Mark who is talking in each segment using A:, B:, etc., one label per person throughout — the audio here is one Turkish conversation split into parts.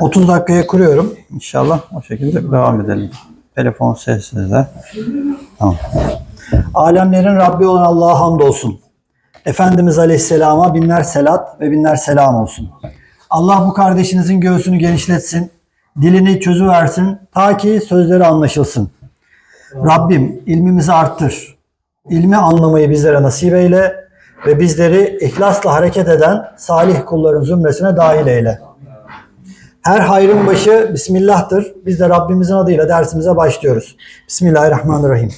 A: 30 dakikaya kuruyorum. İnşallah o şekilde devam edelim. Telefon sessizde. Tamam. Alemlerin Rabbi olan Allah'a hamdolsun. Efendimiz Aleyhisselam'a binler selat ve binler selam olsun. Allah bu kardeşinizin göğsünü genişletsin, dilini çözüversin ta ki sözleri anlaşılsın. Rabbim ilmimizi arttır. İlmi anlamayı bizlere nasip eyle ve bizleri ihlasla hareket eden salih kulların zümresine dahil eyle. Her hayrın başı Bismillah'tır. Biz de Rabbimizin adıyla dersimize başlıyoruz. Bismillahirrahmanirrahim.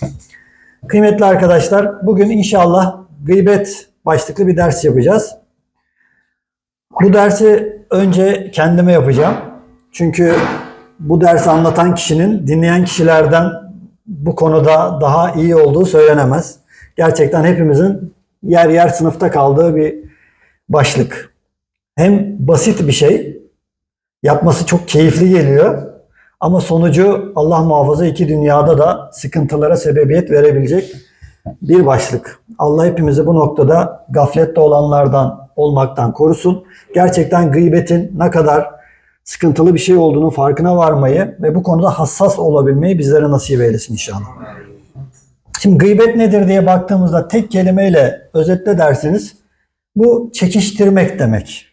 A: Kıymetli arkadaşlar, bugün inşallah gıybet başlıklı bir ders yapacağız. Bu dersi önce kendime yapacağım. Çünkü bu dersi anlatan kişinin dinleyen kişilerden bu konuda daha iyi olduğu söylenemez. Gerçekten hepimizin yer yer sınıfta kaldığı bir başlık. Hem basit bir şey, yapması çok keyifli geliyor ama sonucu Allah muhafaza iki dünyada da sıkıntılara sebebiyet verebilecek bir başlık. Allah hepimizi bu noktada gaflette olanlardan olmaktan korusun. Gerçekten gıybetin ne kadar sıkıntılı bir şey olduğunu farkına varmayı ve bu konuda hassas olabilmeyi bizlere nasip eylesin inşallah. Şimdi gıybet nedir diye baktığımızda tek kelimeyle özetle derseniz bu çekiştirmek demek.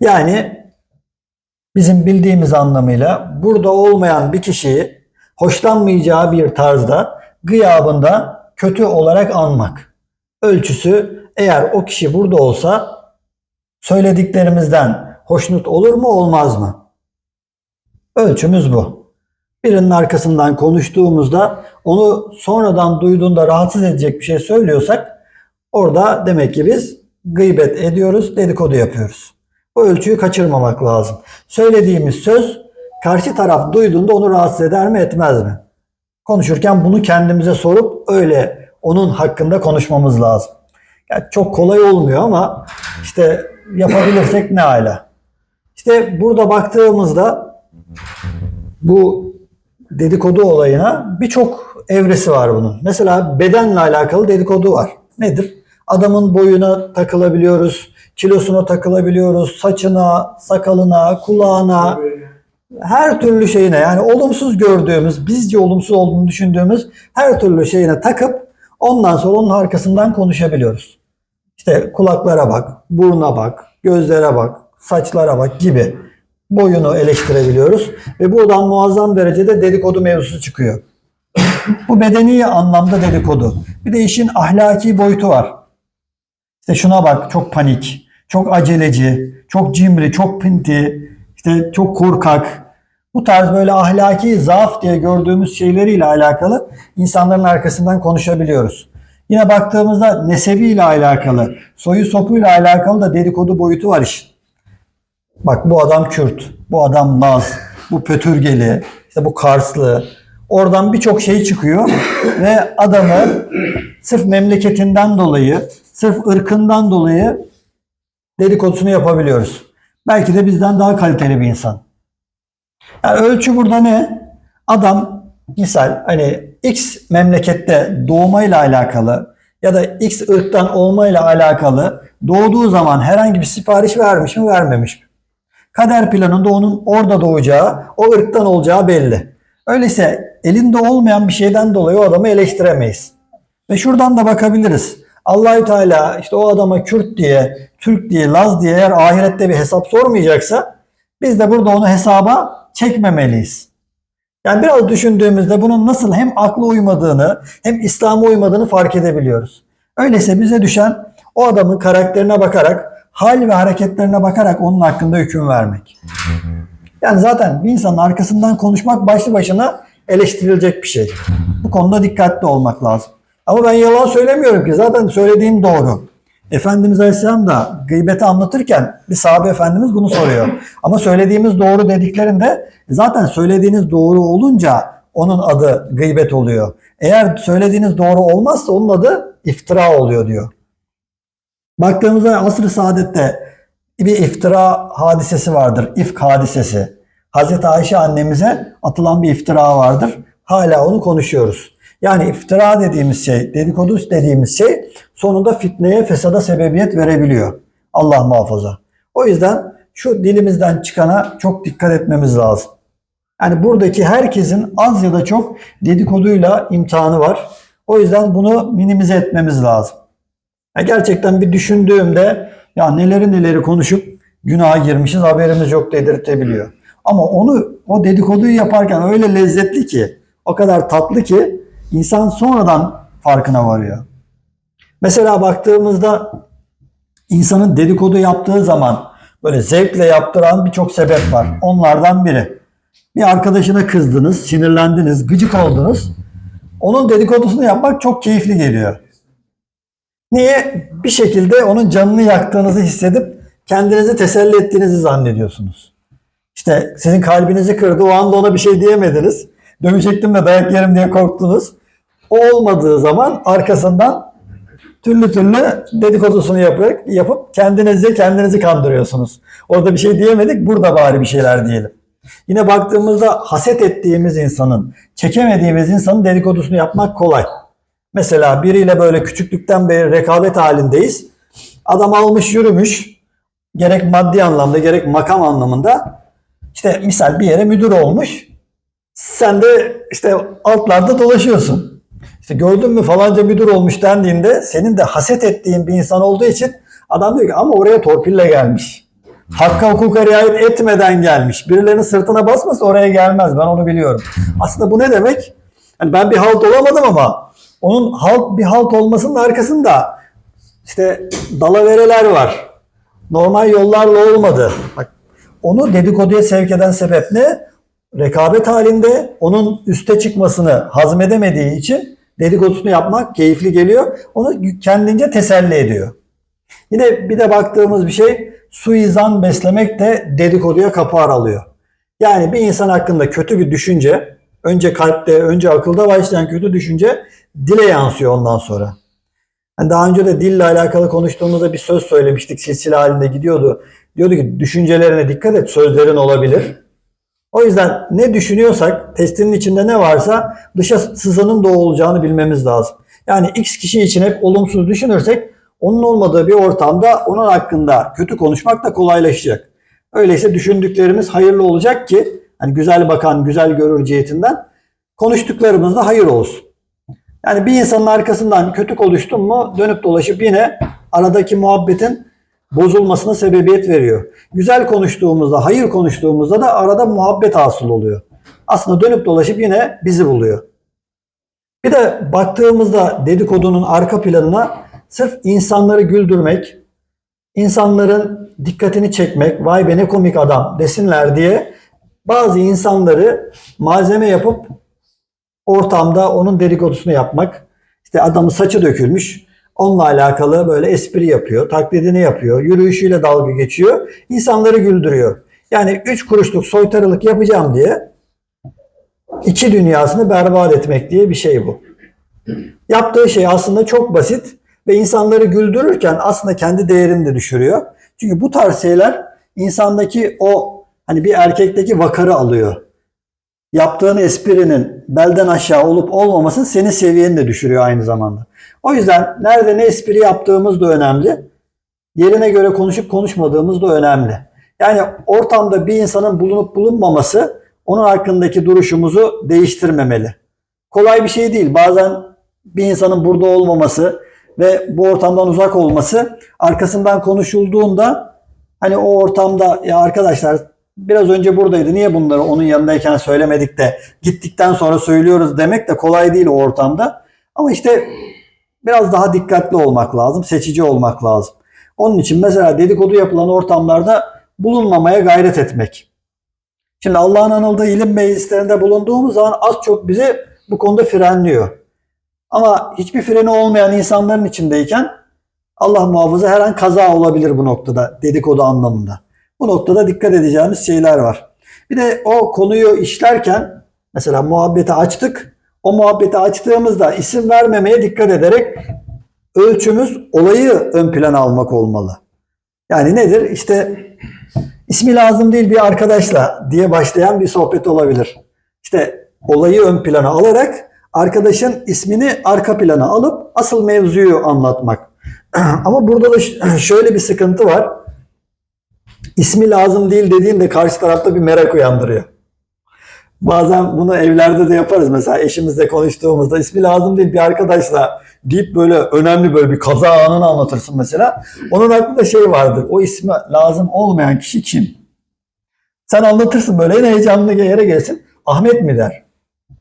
A: Yani bizim bildiğimiz anlamıyla burada olmayan bir kişiyi hoşlanmayacağı bir tarzda gıyabında kötü olarak anmak. Ölçüsü eğer o kişi burada olsa söylediklerimizden hoşnut olur mu olmaz mı? Ölçümüz bu. Birinin arkasından konuştuğumuzda onu sonradan duyduğunda rahatsız edecek bir şey söylüyorsak orada demek ki biz gıybet ediyoruz, dedikodu yapıyoruz. Bu ölçüyü kaçırmamak lazım. Söylediğimiz söz karşı taraf duyduğunda onu rahatsız eder mi etmez mi? Konuşurken bunu kendimize sorup öyle onun hakkında konuşmamız lazım. Yani çok kolay olmuyor ama işte yapabilirsek ne ala. İşte burada baktığımızda bu dedikodu olayına birçok evresi var bunun. Mesela bedenle alakalı dedikodu var. Nedir? Adamın boyuna takılabiliyoruz, kilosuna takılabiliyoruz, saçına, sakalına, kulağına, her türlü şeyine yani olumsuz gördüğümüz, bizce olumsuz olduğunu düşündüğümüz her türlü şeyine takıp ondan sonra onun arkasından konuşabiliyoruz. İşte kulaklara bak, buruna bak, gözlere bak, saçlara bak gibi boyunu eleştirebiliyoruz ve buradan muazzam derecede dedikodu mevzusu çıkıyor. Bu bedeni anlamda dedikodu. Bir de işin ahlaki boyutu var. İşte şuna bak çok panik, çok aceleci, çok cimri, çok pinti, işte çok korkak. Bu tarz böyle ahlaki zaaf diye gördüğümüz şeyleriyle alakalı insanların arkasından konuşabiliyoruz. Yine baktığımızda nesebiyle alakalı, soyu sopuyla alakalı da dedikodu boyutu var işin. Bak bu adam Kürt, bu adam Laz, bu Pötürgeli, işte bu Karslı. Oradan birçok şey çıkıyor ve adamı sırf memleketinden dolayı, sırf ırkından dolayı dedikodusunu yapabiliyoruz. Belki de bizden daha kaliteli bir insan. Yani ölçü burada ne? Adam misal hani X memlekette doğmayla alakalı ya da X ırktan olmayla alakalı doğduğu zaman herhangi bir sipariş vermiş mi vermemiş mi? Kader planında onun orada doğacağı, o ırktan olacağı belli. Öyleyse elinde olmayan bir şeyden dolayı o adamı eleştiremeyiz. Ve şuradan da bakabiliriz. Allahü Teala işte o adama Kürt diye, Türk diye, Laz diye eğer ahirette bir hesap sormayacaksa biz de burada onu hesaba çekmemeliyiz. Yani biraz düşündüğümüzde bunun nasıl hem akla uymadığını hem İslam'a uymadığını fark edebiliyoruz. Öyleyse bize düşen o adamın karakterine bakarak, hal ve hareketlerine bakarak onun hakkında hüküm vermek. Yani zaten bir insanın arkasından konuşmak başlı başına eleştirilecek bir şey. Bu konuda dikkatli olmak lazım. Ama ben yalan söylemiyorum ki zaten söylediğim doğru. Efendimiz Aleyhisselam da gıybeti anlatırken bir sahabe efendimiz bunu soruyor. Ama söylediğimiz doğru dediklerinde zaten söylediğiniz doğru olunca onun adı gıybet oluyor. Eğer söylediğiniz doğru olmazsa onun adı iftira oluyor diyor. Baktığımızda asr-ı saadette bir iftira hadisesi vardır. İfk hadisesi. Hazreti Ayşe annemize atılan bir iftira vardır. Hala onu konuşuyoruz. Yani iftira dediğimiz şey, dedikodu dediğimiz şey sonunda fitneye, fesada sebebiyet verebiliyor. Allah muhafaza. O yüzden şu dilimizden çıkana çok dikkat etmemiz lazım. Yani buradaki herkesin az ya da çok dedikoduyla imtihanı var. O yüzden bunu minimize etmemiz lazım. Ya gerçekten bir düşündüğümde ya neleri neleri konuşup günaha girmişiz haberimiz yok dedirtebiliyor. Ama onu o dedikoduyu yaparken öyle lezzetli ki o kadar tatlı ki insan sonradan farkına varıyor. Mesela baktığımızda insanın dedikodu yaptığı zaman böyle zevkle yaptıran birçok sebep var. Onlardan biri. Bir arkadaşına kızdınız, sinirlendiniz, gıcık oldunuz. Onun dedikodusunu yapmak çok keyifli geliyor. Niye? Bir şekilde onun canını yaktığınızı hissedip kendinizi teselli ettiğinizi zannediyorsunuz. İşte sizin kalbinizi kırdı, o anda ona bir şey diyemediniz. Dövecektim de dayak yerim diye korktunuz. O olmadığı zaman arkasından türlü türlü dedikodusunu yapıp, yapıp kendinizi kendinizi kandırıyorsunuz. Orada bir şey diyemedik, burada bari bir şeyler diyelim. Yine baktığımızda haset ettiğimiz insanın, çekemediğimiz insanın dedikodusunu yapmak kolay. Mesela biriyle böyle küçüklükten beri rekabet halindeyiz. Adam almış yürümüş. Gerek maddi anlamda gerek makam anlamında. İşte misal bir yere müdür olmuş. Sen de işte altlarda dolaşıyorsun. İşte gördün mü falanca müdür olmuş dendiğinde senin de haset ettiğin bir insan olduğu için adam diyor ki ama oraya torpille gelmiş. Hakka hukuka riayet etmeden gelmiş. Birilerinin sırtına basmasa oraya gelmez. Ben onu biliyorum. Aslında bu ne demek? Yani ben bir halt olamadım ama onun halt bir halt olmasının arkasında işte dalavereler var. Normal yollarla olmadı. Bak onu dedikoduya sevk eden sebep ne? Rekabet halinde onun üste çıkmasını hazmedemediği için dedikodusunu yapmak keyifli geliyor. Onu kendince teselli ediyor. Yine bir de baktığımız bir şey suizan beslemek de dedikoduya kapı aralıyor. Yani bir insan hakkında kötü bir düşünce önce kalpte, önce akılda başlayan kötü düşünce dile yansıyor ondan sonra. Yani daha önce de dille alakalı konuştuğumuzda bir söz söylemiştik. Silsile halinde gidiyordu. Diyordu ki düşüncelerine dikkat et, sözlerin olabilir. O yüzden ne düşünüyorsak, testinin içinde ne varsa dışa sızanın da olacağını bilmemiz lazım. Yani X kişi için hep olumsuz düşünürsek onun olmadığı bir ortamda onun hakkında kötü konuşmak da kolaylaşacak. Öyleyse düşündüklerimiz hayırlı olacak ki hani güzel bakan güzel görür cihetinden konuştuklarımız da hayır olsun. Yani bir insanın arkasından kötü konuştun mu dönüp dolaşıp yine aradaki muhabbetin bozulmasına sebebiyet veriyor. Güzel konuştuğumuzda, hayır konuştuğumuzda da arada muhabbet hasıl oluyor. Aslında dönüp dolaşıp yine bizi buluyor. Bir de baktığımızda dedikodunun arka planına sırf insanları güldürmek, insanların dikkatini çekmek, vay be ne komik adam desinler diye bazı insanları malzeme yapıp ortamda onun dedikodusunu yapmak. İşte adamın saçı dökülmüş. Onunla alakalı böyle espri yapıyor, taklidini yapıyor, yürüyüşüyle dalga geçiyor. insanları güldürüyor. Yani üç kuruşluk soytarılık yapacağım diye iki dünyasını berbat etmek diye bir şey bu. Yaptığı şey aslında çok basit ve insanları güldürürken aslında kendi değerini de düşürüyor. Çünkü bu tarz şeyler insandaki o hani bir erkekteki vakarı alıyor. Yaptığın esprinin belden aşağı olup olmaması senin seviyeni de düşürüyor aynı zamanda. O yüzden nerede ne espri yaptığımız da önemli. Yerine göre konuşup konuşmadığımız da önemli. Yani ortamda bir insanın bulunup bulunmaması onun hakkındaki duruşumuzu değiştirmemeli. Kolay bir şey değil. Bazen bir insanın burada olmaması ve bu ortamdan uzak olması arkasından konuşulduğunda hani o ortamda ya arkadaşlar biraz önce buradaydı niye bunları onun yanındayken söylemedik de gittikten sonra söylüyoruz demek de kolay değil o ortamda. Ama işte biraz daha dikkatli olmak lazım, seçici olmak lazım. Onun için mesela dedikodu yapılan ortamlarda bulunmamaya gayret etmek. Şimdi Allah'ın anıldığı ilim meclislerinde bulunduğumuz zaman az çok bizi bu konuda frenliyor. Ama hiçbir freni olmayan insanların içindeyken Allah muhafaza her an kaza olabilir bu noktada dedikodu anlamında. Bu noktada dikkat edeceğimiz şeyler var. Bir de o konuyu işlerken mesela muhabbeti açtık. O muhabbeti açtığımızda isim vermemeye dikkat ederek ölçümüz olayı ön plana almak olmalı. Yani nedir? İşte ismi lazım değil bir arkadaşla diye başlayan bir sohbet olabilir. İşte olayı ön plana alarak arkadaşın ismini arka plana alıp asıl mevzuyu anlatmak. Ama burada da şöyle bir sıkıntı var. İsmi lazım değil dediğinde karşı tarafta bir merak uyandırıyor. Bazen bunu evlerde de yaparız mesela eşimizle konuştuğumuzda ismi lazım değil bir arkadaşla deyip böyle önemli böyle bir kaza anını anlatırsın mesela. Onun aklında şey vardır. O ismi lazım olmayan kişi kim? Sen anlatırsın böyle en heyecanlı yere gelsin. Ahmet mi der?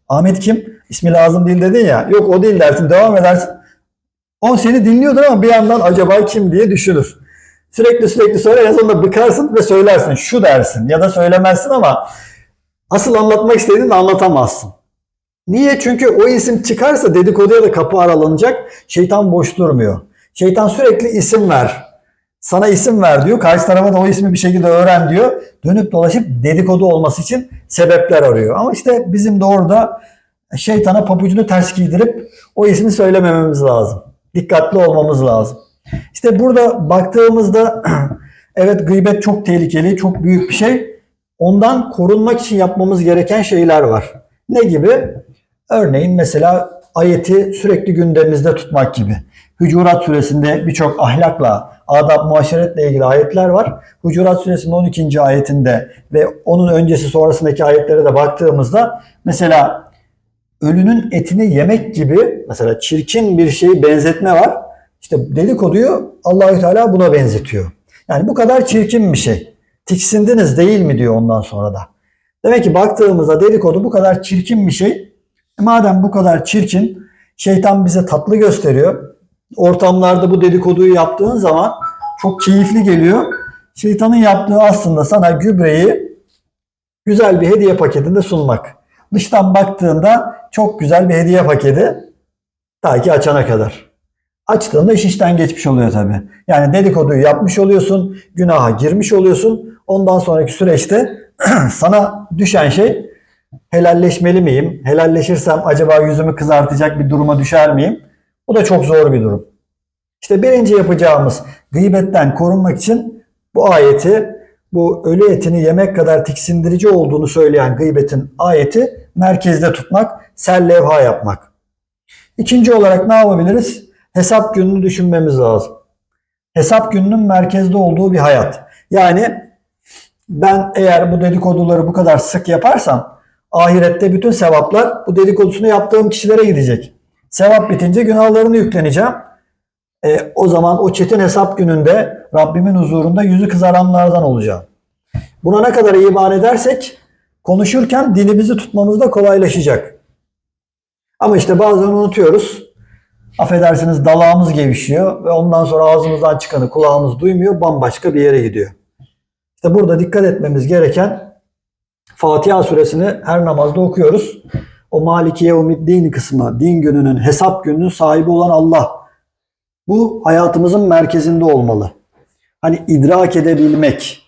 A: Ahmet kim? İsmi lazım değil dedin ya. Yok o değil dersin. Devam edersin. O seni dinliyordur ama bir yandan acaba kim diye düşünür. Sürekli sürekli söyler. En sonunda bıkarsın ve söylersin. Şu dersin. Ya da söylemezsin ama asıl anlatmak istediğini anlatamazsın. Niye? Çünkü o isim çıkarsa dedikoduya da kapı aralanacak. Şeytan boş durmuyor. Şeytan sürekli isim ver. Sana isim ver diyor. Karşı tarafa da o ismi bir şekilde öğren diyor. Dönüp dolaşıp dedikodu olması için sebepler arıyor. Ama işte bizim de orada şeytana pabucunu ters giydirip o ismi söylemememiz lazım. Dikkatli olmamız lazım. İşte burada baktığımızda evet gıybet çok tehlikeli, çok büyük bir şey. Ondan korunmak için yapmamız gereken şeyler var. Ne gibi? Örneğin mesela ayeti sürekli gündemimizde tutmak gibi. Hucurat suresinde birçok ahlakla, adab muaşeretle ilgili ayetler var. Hucurat suresinin 12. ayetinde ve onun öncesi sonrasındaki ayetlere de baktığımızda mesela ölünün etini yemek gibi mesela çirkin bir şeyi benzetme var. İşte dedikoduyu Allahü Teala buna benzetiyor. Yani bu kadar çirkin bir şey. Tiksindiniz değil mi diyor ondan sonra da. Demek ki baktığımızda dedikodu bu kadar çirkin bir şey. E madem bu kadar çirkin, şeytan bize tatlı gösteriyor. Ortamlarda bu dedikoduyu yaptığın zaman çok keyifli geliyor. Şeytanın yaptığı aslında sana gübreyi güzel bir hediye paketinde sunmak. Dıştan baktığında çok güzel bir hediye paketi ta ki açana kadar. Açtığında iş işten geçmiş oluyor tabii. Yani dedikoduyu yapmış oluyorsun, günaha girmiş oluyorsun. Ondan sonraki süreçte sana düşen şey helalleşmeli miyim? Helalleşirsem acaba yüzümü kızartacak bir duruma düşer miyim? Bu da çok zor bir durum. İşte birinci yapacağımız gıybetten korunmak için bu ayeti, bu ölü etini yemek kadar tiksindirici olduğunu söyleyen gıybetin ayeti merkezde tutmak, serlevha yapmak. İkinci olarak ne yapabiliriz? Hesap gününü düşünmemiz lazım. Hesap gününün merkezde olduğu bir hayat. Yani ben eğer bu dedikoduları bu kadar sık yaparsam ahirette bütün sevaplar bu dedikodusunu yaptığım kişilere gidecek. Sevap bitince günahlarını yükleneceğim. E, o zaman o çetin hesap gününde Rabbimin huzurunda yüzü kızaranlardan olacağım. Buna ne kadar iman edersek konuşurken dilimizi tutmamız da kolaylaşacak. Ama işte bazen unutuyoruz. Affedersiniz dalağımız gevşiyor ve ondan sonra ağzımızdan çıkanı kulağımız duymuyor, bambaşka bir yere gidiyor. İşte burada dikkat etmemiz gereken Fatiha suresini her namazda okuyoruz. O Maliki Yevmiddin kısmı, din gününün, hesap gününün sahibi olan Allah. Bu hayatımızın merkezinde olmalı. Hani idrak edebilmek.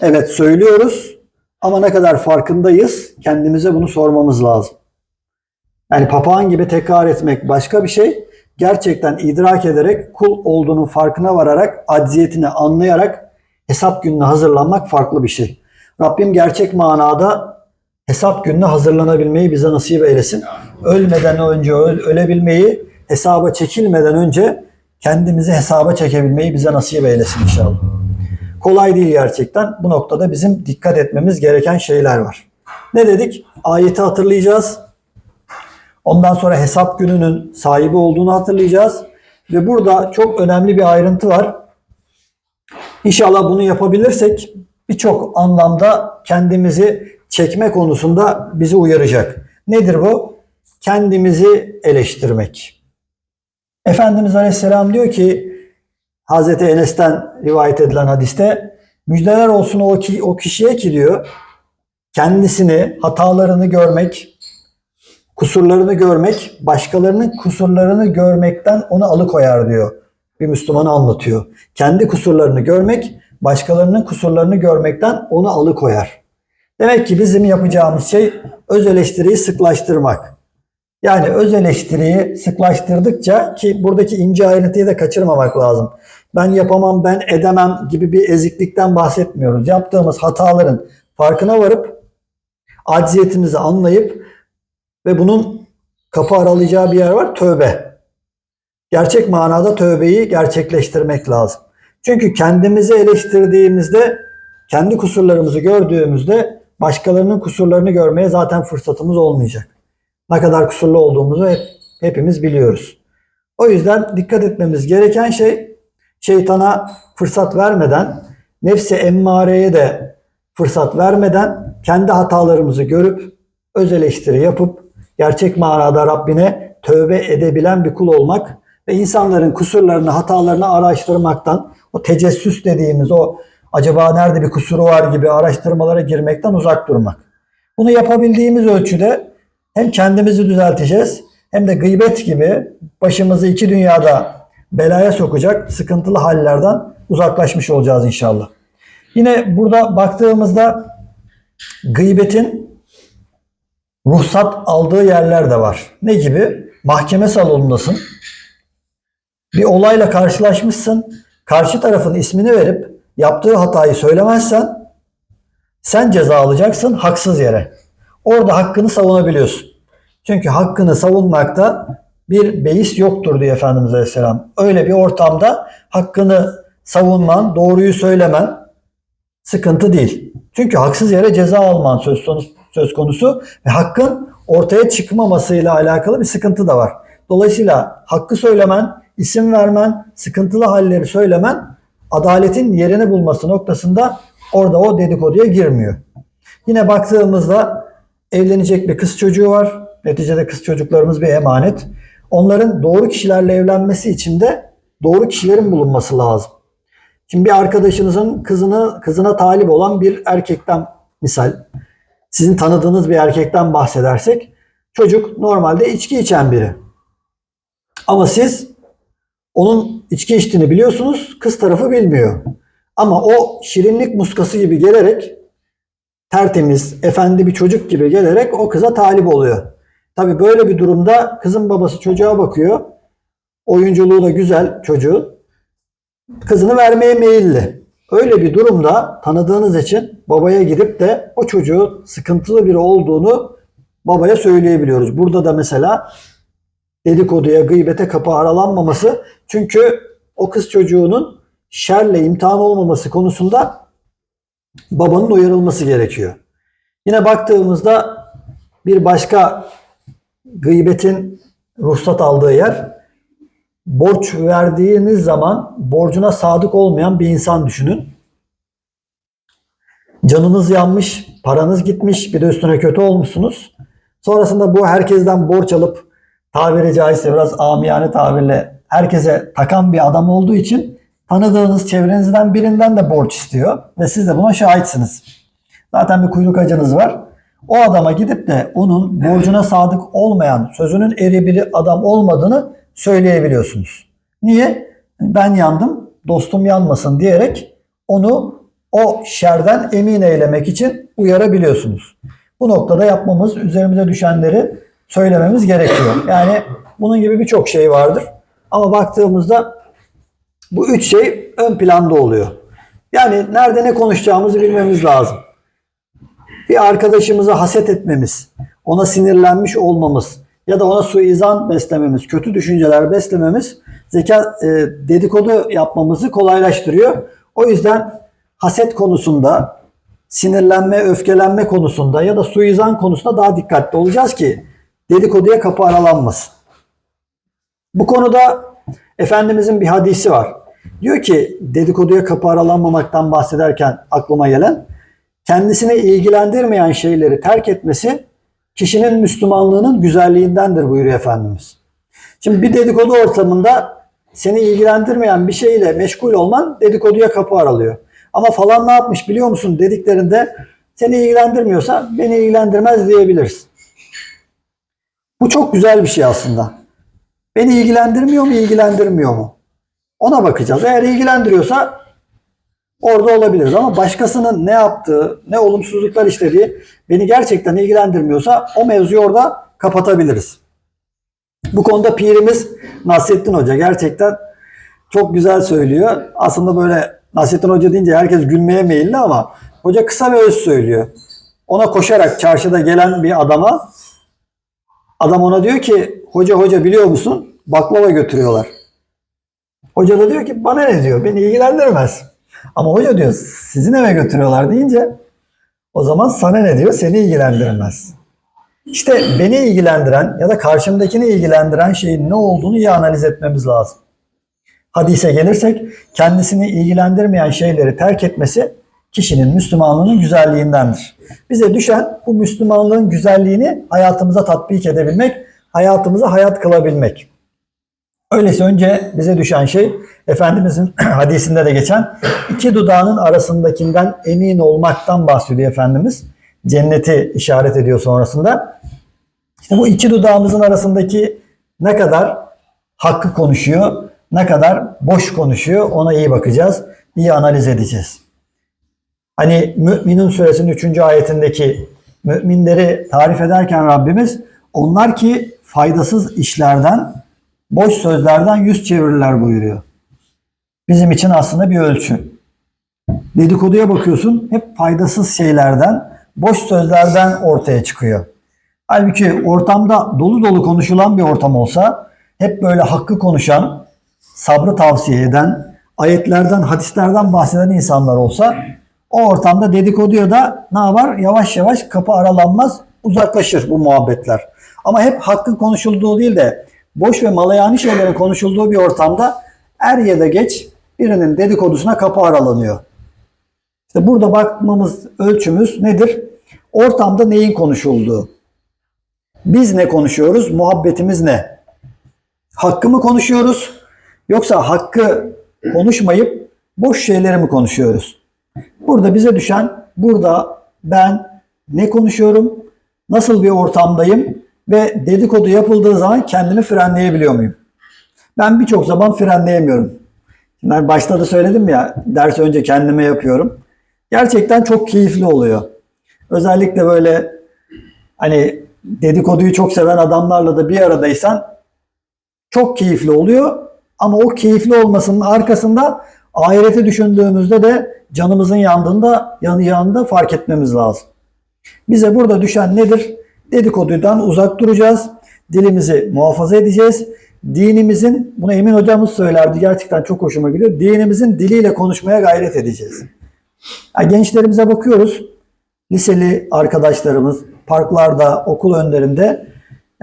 A: Evet söylüyoruz ama ne kadar farkındayız kendimize bunu sormamız lazım. Yani papağan gibi tekrar etmek başka bir şey. Gerçekten idrak ederek kul olduğunun farkına vararak, acziyetini anlayarak hesap gününe hazırlanmak farklı bir şey. Rabbim gerçek manada hesap gününe hazırlanabilmeyi bize nasip eylesin. Ölmeden önce öl- ölebilmeyi, hesaba çekilmeden önce kendimizi hesaba çekebilmeyi bize nasip eylesin inşallah. Kolay değil gerçekten. Bu noktada bizim dikkat etmemiz gereken şeyler var. Ne dedik? Ayeti hatırlayacağız. Ondan sonra hesap gününün sahibi olduğunu hatırlayacağız. Ve burada çok önemli bir ayrıntı var. İnşallah bunu yapabilirsek birçok anlamda kendimizi çekme konusunda bizi uyaracak. Nedir bu? Kendimizi eleştirmek. Efendimiz Aleyhisselam diyor ki Hazreti Enes'ten rivayet edilen hadiste müjdeler olsun o, ki, o kişiye ki diyor kendisini, hatalarını görmek, kusurlarını görmek, başkalarının kusurlarını görmekten onu alıkoyar diyor. Bir Müslümanı anlatıyor. Kendi kusurlarını görmek, başkalarının kusurlarını görmekten onu alıkoyar. Demek ki bizim yapacağımız şey öz eleştiriyi sıklaştırmak. Yani öz eleştiriyi sıklaştırdıkça ki buradaki ince ayrıntıyı da kaçırmamak lazım. Ben yapamam, ben edemem gibi bir eziklikten bahsetmiyoruz. Yaptığımız hataların farkına varıp acziyetimizi anlayıp ve bunun kapı aralayacağı bir yer var tövbe. Gerçek manada tövbeyi gerçekleştirmek lazım. Çünkü kendimizi eleştirdiğimizde kendi kusurlarımızı gördüğümüzde başkalarının kusurlarını görmeye zaten fırsatımız olmayacak. Ne kadar kusurlu olduğumuzu hep, hepimiz biliyoruz. O yüzden dikkat etmemiz gereken şey şeytana fırsat vermeden, nefsi emmareye de fırsat vermeden kendi hatalarımızı görüp öz eleştiri yapıp gerçek manada Rabbine tövbe edebilen bir kul olmak ve insanların kusurlarını, hatalarını araştırmaktan, o tecessüs dediğimiz o acaba nerede bir kusuru var gibi araştırmalara girmekten uzak durmak. Bunu yapabildiğimiz ölçüde hem kendimizi düzelteceğiz hem de gıybet gibi başımızı iki dünyada belaya sokacak sıkıntılı hallerden uzaklaşmış olacağız inşallah. Yine burada baktığımızda gıybetin ruhsat aldığı yerler de var. Ne gibi? Mahkeme salonundasın. Bir olayla karşılaşmışsın. Karşı tarafın ismini verip yaptığı hatayı söylemezsen sen ceza alacaksın haksız yere. Orada hakkını savunabiliyorsun. Çünkü hakkını savunmakta bir beis yoktur diye Efendimiz Aleyhisselam. Öyle bir ortamda hakkını savunman, doğruyu söylemen sıkıntı değil. Çünkü haksız yere ceza alman söz konusu, söz konusu ve hakkın ortaya çıkmamasıyla alakalı bir sıkıntı da var. Dolayısıyla hakkı söylemen, isim vermen, sıkıntılı halleri söylemen adaletin yerini bulması noktasında orada o dedikoduya girmiyor. Yine baktığımızda evlenecek bir kız çocuğu var. Neticede kız çocuklarımız bir emanet. Onların doğru kişilerle evlenmesi için de doğru kişilerin bulunması lazım. Şimdi bir arkadaşınızın kızını kızına talip olan bir erkekten misal sizin tanıdığınız bir erkekten bahsedersek çocuk normalde içki içen biri. Ama siz onun içki içtiğini biliyorsunuz, kız tarafı bilmiyor. Ama o şirinlik muskası gibi gelerek tertemiz, efendi bir çocuk gibi gelerek o kıza talip oluyor. Tabi böyle bir durumda kızın babası çocuğa bakıyor. Oyunculuğu da güzel çocuğun. Kızını vermeye meyilli. Öyle bir durumda tanıdığınız için babaya gidip de o çocuğun sıkıntılı biri olduğunu babaya söyleyebiliyoruz. Burada da mesela dedikoduya, gıybete kapı aralanmaması çünkü o kız çocuğunun şerle imtihan olmaması konusunda babanın uyarılması gerekiyor. Yine baktığımızda bir başka gıybetin ruhsat aldığı yer borç verdiğiniz zaman borcuna sadık olmayan bir insan düşünün. Canınız yanmış, paranız gitmiş, bir de üstüne kötü olmuşsunuz. Sonrasında bu herkesten borç alıp tabiri caizse biraz amiyane tabirle herkese takan bir adam olduğu için tanıdığınız çevrenizden birinden de borç istiyor ve siz de buna şahitsiniz. Zaten bir kuyruk acınız var. O adama gidip de onun borcuna sadık olmayan, sözünün eri bir adam olmadığını söyleyebiliyorsunuz. Niye? Ben yandım, dostum yanmasın diyerek onu o şerden emin eylemek için uyarabiliyorsunuz. Bu noktada yapmamız, üzerimize düşenleri söylememiz gerekiyor. Yani bunun gibi birçok şey vardır. Ama baktığımızda bu üç şey ön planda oluyor. Yani nerede ne konuşacağımızı bilmemiz lazım. Bir arkadaşımıza haset etmemiz, ona sinirlenmiş olmamız ya da ona suizan beslememiz, kötü düşünceler beslememiz zeka e, dedikodu yapmamızı kolaylaştırıyor. O yüzden haset konusunda, sinirlenme, öfkelenme konusunda ya da suizan konusunda daha dikkatli olacağız ki dedikoduya kapı aralanmasın. Bu konuda Efendimizin bir hadisi var. Diyor ki dedikoduya kapı aralanmamaktan bahsederken aklıma gelen kendisini ilgilendirmeyen şeyleri terk etmesi kişinin Müslümanlığının güzelliğindendir buyuruyor Efendimiz. Şimdi bir dedikodu ortamında seni ilgilendirmeyen bir şeyle meşgul olman dedikoduya kapı aralıyor. Ama falan ne yapmış biliyor musun dediklerinde seni ilgilendirmiyorsa beni ilgilendirmez diyebilirsin. Bu çok güzel bir şey aslında. Beni ilgilendirmiyor mu, ilgilendirmiyor mu? Ona bakacağız. Eğer ilgilendiriyorsa orada olabiliriz. Ama başkasının ne yaptığı, ne olumsuzluklar işlediği beni gerçekten ilgilendirmiyorsa o mevzuyu orada kapatabiliriz. Bu konuda pirimiz Nasrettin Hoca gerçekten çok güzel söylüyor. Aslında böyle Nasrettin Hoca deyince herkes gülmeye meyilli ama hoca kısa ve öz söylüyor. Ona koşarak çarşıda gelen bir adama adam ona diyor ki hoca hoca biliyor musun? Baklava götürüyorlar. Hoca da diyor ki bana ne diyor? Beni ilgilendirmez. Ama hoca diyor sizin eve götürüyorlar deyince o zaman sana ne diyor? Seni ilgilendirmez. İşte beni ilgilendiren ya da karşımdakini ilgilendiren şeyin ne olduğunu iyi analiz etmemiz lazım. Hadise gelirsek kendisini ilgilendirmeyen şeyleri terk etmesi kişinin Müslümanlığının güzelliğindendir. Bize düşen bu Müslümanlığın güzelliğini hayatımıza tatbik edebilmek, hayatımıza hayat kılabilmek. Öyleyse önce bize düşen şey Efendimizin hadisinde de geçen iki dudağının arasındakinden emin olmaktan bahsediyor Efendimiz. Cenneti işaret ediyor sonrasında. İşte bu iki dudağımızın arasındaki ne kadar hakkı konuşuyor, ne kadar boş konuşuyor ona iyi bakacağız, iyi analiz edeceğiz. Hani Mü'minun suresinin 3. ayetindeki müminleri tarif ederken Rabbimiz onlar ki faydasız işlerden, boş sözlerden yüz çevirirler buyuruyor. Bizim için aslında bir ölçü. Dedikoduya bakıyorsun hep faydasız şeylerden, boş sözlerden ortaya çıkıyor. Halbuki ortamda dolu dolu konuşulan bir ortam olsa, hep böyle hakkı konuşan, sabrı tavsiye eden, ayetlerden, hadislerden bahseden insanlar olsa o ortamda dedikoduya da ne yapar? Yavaş yavaş kapı aralanmaz, uzaklaşır bu muhabbetler. Ama hep hakkın konuşulduğu değil de boş ve malayani şeylerin konuşulduğu bir ortamda er ya da geç birinin dedikodusuna kapı aralanıyor. İşte burada bakmamız ölçümüz nedir? Ortamda neyin konuşulduğu. Biz ne konuşuyoruz? Muhabbetimiz ne? Hakkı mı konuşuyoruz? Yoksa hakkı konuşmayıp boş şeyleri mi konuşuyoruz? Burada bize düşen burada ben ne konuşuyorum? Nasıl bir ortamdayım? Ve dedikodu yapıldığı zaman kendimi frenleyebiliyor muyum? Ben birçok zaman frenleyemiyorum. Ben başta da söyledim ya ders önce kendime yapıyorum. Gerçekten çok keyifli oluyor. Özellikle böyle hani dedikoduyu çok seven adamlarla da bir aradaysan çok keyifli oluyor. Ama o keyifli olmasının arkasında ahireti düşündüğümüzde de canımızın yandığında yanında fark etmemiz lazım. Bize burada düşen nedir? Dedikodudan uzak duracağız. Dilimizi muhafaza edeceğiz. Dinimizin, bunu Emin hocamız söylerdi gerçekten çok hoşuma gidiyor. Dinimizin diliyle konuşmaya gayret edeceğiz. Yani gençlerimize bakıyoruz. Liseli arkadaşlarımız parklarda, okul önlerinde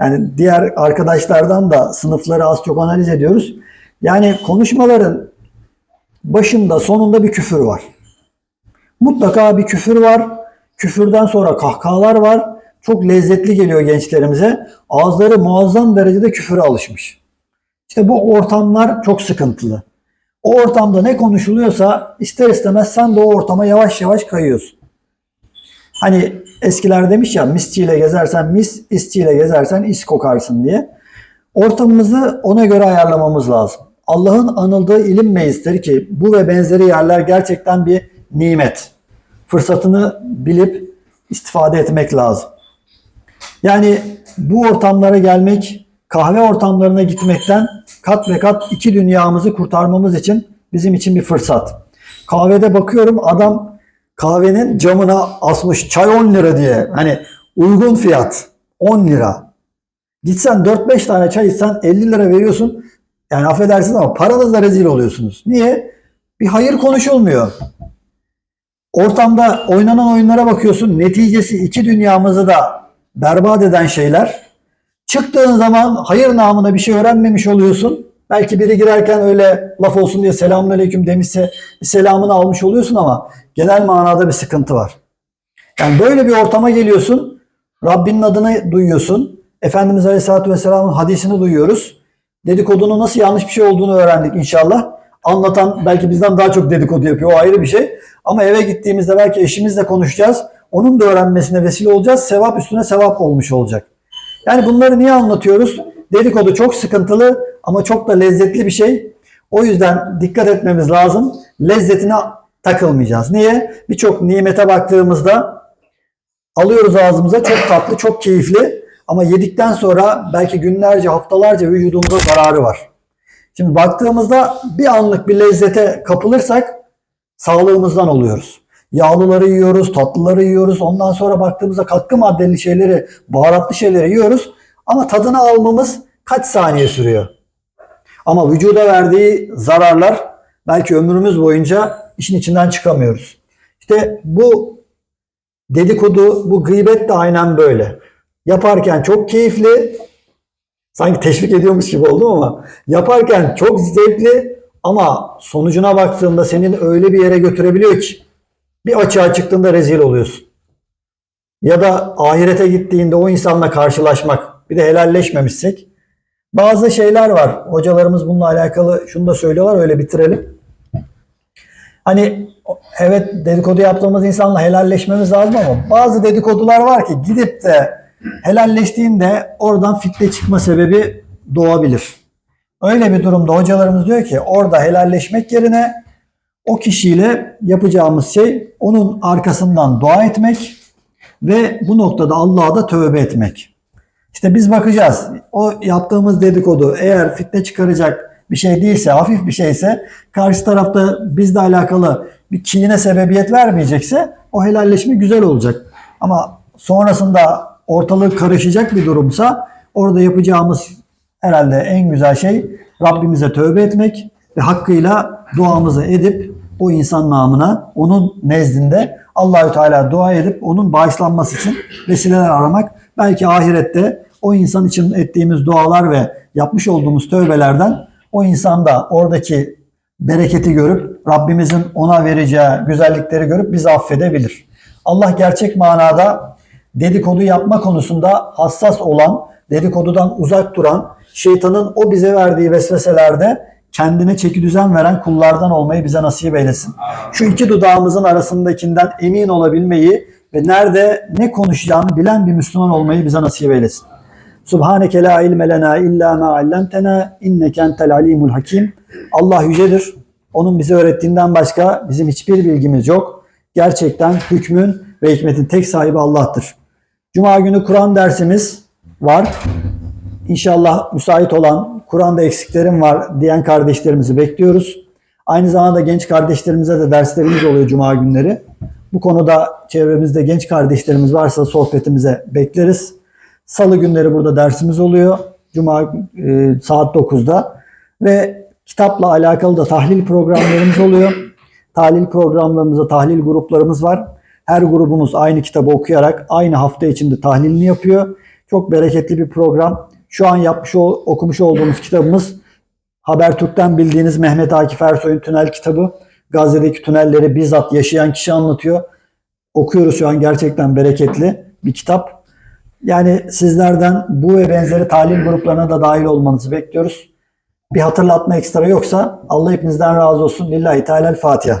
A: yani diğer arkadaşlardan da sınıfları az çok analiz ediyoruz. Yani konuşmaların başında sonunda bir küfür var. Mutlaka bir küfür var. Küfürden sonra kahkahalar var. Çok lezzetli geliyor gençlerimize. Ağızları muazzam derecede küfüre alışmış. İşte bu ortamlar çok sıkıntılı. O ortamda ne konuşuluyorsa ister istemez sen de o ortama yavaş yavaş kayıyorsun. Hani eskiler demiş ya misçiyle gezersen mis, isçiyle gezersen is kokarsın diye. Ortamımızı ona göre ayarlamamız lazım. Allah'ın anıldığı ilim meclisidir ki bu ve benzeri yerler gerçekten bir nimet. Fırsatını bilip istifade etmek lazım. Yani bu ortamlara gelmek, kahve ortamlarına gitmekten kat ve kat iki dünyamızı kurtarmamız için bizim için bir fırsat. Kahvede bakıyorum adam kahvenin camına asmış çay 10 lira diye. Hani uygun fiyat 10 lira. Gitsen 4-5 tane çay içsen 50 lira veriyorsun. Yani affedersiniz ama paranızla rezil oluyorsunuz. Niye? Bir hayır konuşulmuyor. Ortamda oynanan oyunlara bakıyorsun. Neticesi iki dünyamızı da berbat eden şeyler. Çıktığın zaman hayır namına bir şey öğrenmemiş oluyorsun. Belki biri girerken öyle laf olsun diye selamun aleyküm demişse selamını almış oluyorsun ama genel manada bir sıkıntı var. Yani böyle bir ortama geliyorsun. Rabbinin adını duyuyorsun. Efendimiz Aleyhisselatü Vesselam'ın hadisini duyuyoruz. Dedikodunun nasıl yanlış bir şey olduğunu öğrendik inşallah. Anlatan belki bizden daha çok dedikodu yapıyor. O ayrı bir şey. Ama eve gittiğimizde belki eşimizle konuşacağız. Onun da öğrenmesine vesile olacağız. Sevap üstüne sevap olmuş olacak. Yani bunları niye anlatıyoruz? Dedikodu çok sıkıntılı ama çok da lezzetli bir şey. O yüzden dikkat etmemiz lazım. Lezzetine takılmayacağız. Niye? Birçok nimete baktığımızda alıyoruz ağzımıza çok tatlı, çok keyifli ama yedikten sonra belki günlerce, haftalarca vücudumuza zararı var. Şimdi baktığımızda bir anlık bir lezzete kapılırsak sağlığımızdan oluyoruz. Yağlıları yiyoruz, tatlıları yiyoruz. Ondan sonra baktığımızda katkı maddeli şeyleri, baharatlı şeyleri yiyoruz. Ama tadını almamız kaç saniye sürüyor? Ama vücuda verdiği zararlar belki ömrümüz boyunca işin içinden çıkamıyoruz. İşte bu dedikodu, bu gıybet de aynen böyle. Yaparken çok keyifli, sanki teşvik ediyormuş gibi oldum ama yaparken çok zevkli ama sonucuna baktığında senin öyle bir yere götürebiliyor ki bir açığa çıktığında rezil oluyorsun. Ya da ahirete gittiğinde o insanla karşılaşmak, bir de helalleşmemişsek. Bazı şeyler var. Hocalarımız bununla alakalı şunu da söylüyorlar öyle bitirelim. Hani evet dedikodu yaptığımız insanla helalleşmemiz lazım ama bazı dedikodular var ki gidip de helalleştiğinde oradan fitne çıkma sebebi doğabilir. Öyle bir durumda hocalarımız diyor ki orada helalleşmek yerine o kişiyle yapacağımız şey onun arkasından dua etmek ve bu noktada Allah'a da tövbe etmek. İşte biz bakacağız. O yaptığımız dedikodu eğer fitne çıkaracak bir şey değilse, hafif bir şeyse, karşı tarafta bizle alakalı bir kinine sebebiyet vermeyecekse o helalleşme güzel olacak. Ama sonrasında ortalık karışacak bir durumsa orada yapacağımız herhalde en güzel şey Rabbimize tövbe etmek ve hakkıyla duamızı edip o insan namına onun nezdinde Allahü Teala dua edip onun bağışlanması için vesileler aramak. Belki ahirette o insan için ettiğimiz dualar ve yapmış olduğumuz tövbelerden o insan da oradaki bereketi görüp Rabbimizin ona vereceği güzellikleri görüp bizi affedebilir. Allah gerçek manada dedikodu yapma konusunda hassas olan, dedikodudan uzak duran, şeytanın o bize verdiği vesveselerde kendine çeki düzen veren kullardan olmayı bize nasip eylesin. Şu iki dudağımızın arasındakinden emin olabilmeyi ve nerede ne konuşacağını bilen bir Müslüman olmayı bize nasip eylesin. Subhaneke la ilme lena illa ma allamtena inneke entel alimul hakim. Allah yücedir. Onun bize öğrettiğinden başka bizim hiçbir bilgimiz yok. Gerçekten hükmün ve hikmetin tek sahibi Allah'tır. Cuma günü Kur'an dersimiz var. İnşallah müsait olan Kur'an'da eksiklerim var diyen kardeşlerimizi bekliyoruz. Aynı zamanda genç kardeşlerimize de derslerimiz oluyor Cuma günleri. Bu konuda çevremizde genç kardeşlerimiz varsa sohbetimize bekleriz. Salı günleri burada dersimiz oluyor. Cuma e, saat 9'da. Ve kitapla alakalı da tahlil programlarımız oluyor. Tahlil programlarımızda tahlil gruplarımız var. Her grubumuz aynı kitabı okuyarak aynı hafta içinde tahlilini yapıyor. Çok bereketli bir program. Şu an yapmış okumuş olduğumuz kitabımız Habertürk'ten bildiğiniz Mehmet Akif Ersoy'un tünel kitabı. Gazze'deki tünelleri bizzat yaşayan kişi anlatıyor. Okuyoruz şu an gerçekten bereketli bir kitap. Yani sizlerden bu ve benzeri talim gruplarına da dahil olmanızı bekliyoruz. Bir hatırlatma ekstra yoksa Allah hepinizden razı olsun. Lillahi Teala Fatiha.